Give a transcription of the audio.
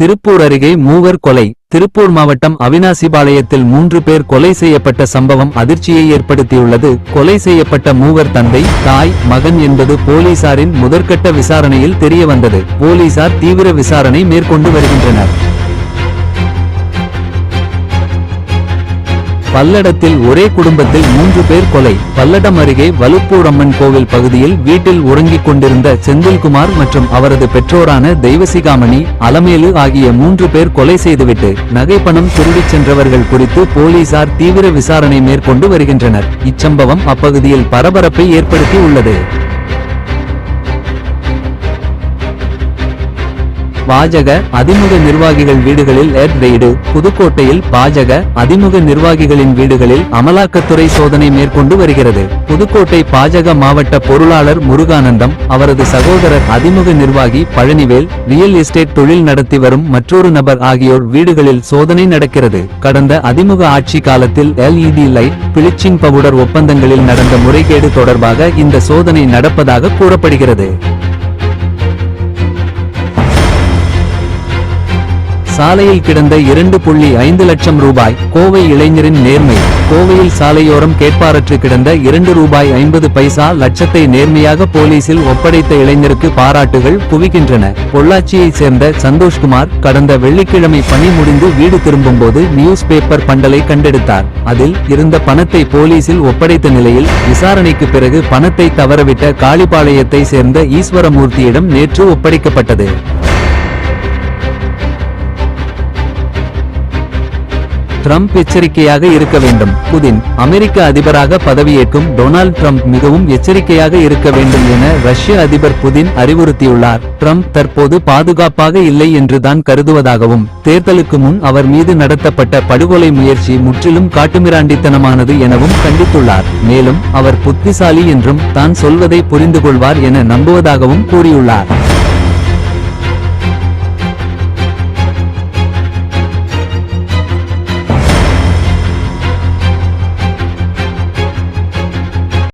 திருப்பூர் அருகே மூவர் கொலை. திருப்பூர் மாவட்டம் அவினாசிபாளையத்தில் மூன்று பேர் கொலை செய்யப்பட்ட சம்பவம் அதிர்ச்சியை ஏற்படுத்தியுள்ளது. கொலை செய்யப்பட்ட மூவர் தந்தை தாய் மகன் என்பது போலீசாரின் முதற்கட்ட விசாரணையில் தெரியவந்தது. போலீசார் தீவிர விசாரணை மேற்கொண்டு வருகின்றனர். பல்லடத்தில் ஒரே குடும்பத்தில் மூன்று பேர் கொலை. பல்லடம் அருகே வலுப்பூரம்மன் கோவில் பகுதியில் வீட்டில் உறங்கிக் கொண்டிருந்த செந்தில்குமார் மற்றும் அவரது பெற்றோரான தெய்வசிகாமணி அலமேலு ஆகிய மூன்று பேர் கொலை செய்துவிட்டு நகைப்பணம் திருடிச் சென்றவர்கள் குறித்து போலீசார் தீவிர விசாரணை மேற்கொண்டு வருகின்றனர். இச்சம்பவம் அப்பகுதியில் பரபரப்பை ஏற்படுத்தி உள்ளது பாஜக அதிமுக நிர்வாகிகள் வீடுகளில் ஏர் ரெய்டு புதுக்கோட்டையில் பாஜக அதிமுக நிர்வாகிகளின் வீடுகளில் அமலாக்கத்துறை சோதனை மேற்கொண்டு வருகிறது. புதுக்கோட்டை பாஜக மாவட்ட பொருளாளர் முருகானந்தம் அவரது சகோதரர் அதிமுக நிர்வாகி பழனிவேல் ரியல் எஸ்டேட் தொழில் நடத்தி வரும் மற்றொரு நபர் ஆகியோர் வீடுகளில் சோதனை நடக்கிறது. கடந்த அதிமுக ஆட்சி காலத்தில் எல்இடி லைட் பிளிச்சிங் பவுடர் ஒப்பந்தங்களில் நடந்த முறைகேடு தொடர்பாக இந்த சோதனை நடப்பதாக கூறப்படுகிறது. சாலையில் கிடந்த இரண்டு புள்ளி ஐந்து லட்சம் ரூபாய் கோவை இளைஞரின் நேர்மை. கோவையில் சாலையோரம் கேட்பாரற்று கிடந்த இரண்டு ரூபாய் ஐம்பது பைசா லட்சத்தை நேர்மையாக போலீசில் ஒப்படைத்த இளைஞருக்கு பாராட்டுகள் குவிக்கின்றன. பொள்ளாச்சியைச் சேர்ந்த சந்தோஷ்குமார் கடந்த வெள்ளிக்கிழமை பணி முடிந்து வீடு திரும்பும்போது நியூஸ் பேப்பர் பண்டலை கண்டெடுத்தார். அதில் இருந்த பணத்தை போலீசில் ஒப்படைத்த நிலையில் விசாரணைக்கு பிறகு பணத்தை தவறவிட்ட காளிபாளையத்தை சேர்ந்த ஈஸ்வரமூர்த்தியிடம் நேற்று ஒப்படைக்கப்பட்டது. ட்ரம்ப் எச்சரிக்கையாக இருக்க வேண்டும். புதின் அமெரிக்க அதிபராக பதவியேற்கும் டொனால்ட் ட்ரம்ப் மிகவும் எச்சரிக்கையாக இருக்க வேண்டும் என ரஷ்ய அதிபர் புதின் அறிவுறுத்தியுள்ளார். ட்ரம்ப் தற்போது பாதுகாப்பாக இல்லை என்று தான் கருதுவதாகவும் தேர்தலுக்கு முன் அவர் மீது நடத்தப்பட்ட படுகொலை முயற்சி முற்றிலும் காட்டுமிராண்டித்தனமானது எனவும் கண்டித்துள்ளார். மேலும் அவர் புத்திசாலி என்றும் தான் சொல்வதை புரிந்து கொள்வார் என நம்புவதாகவும் கூறியுள்ளார்.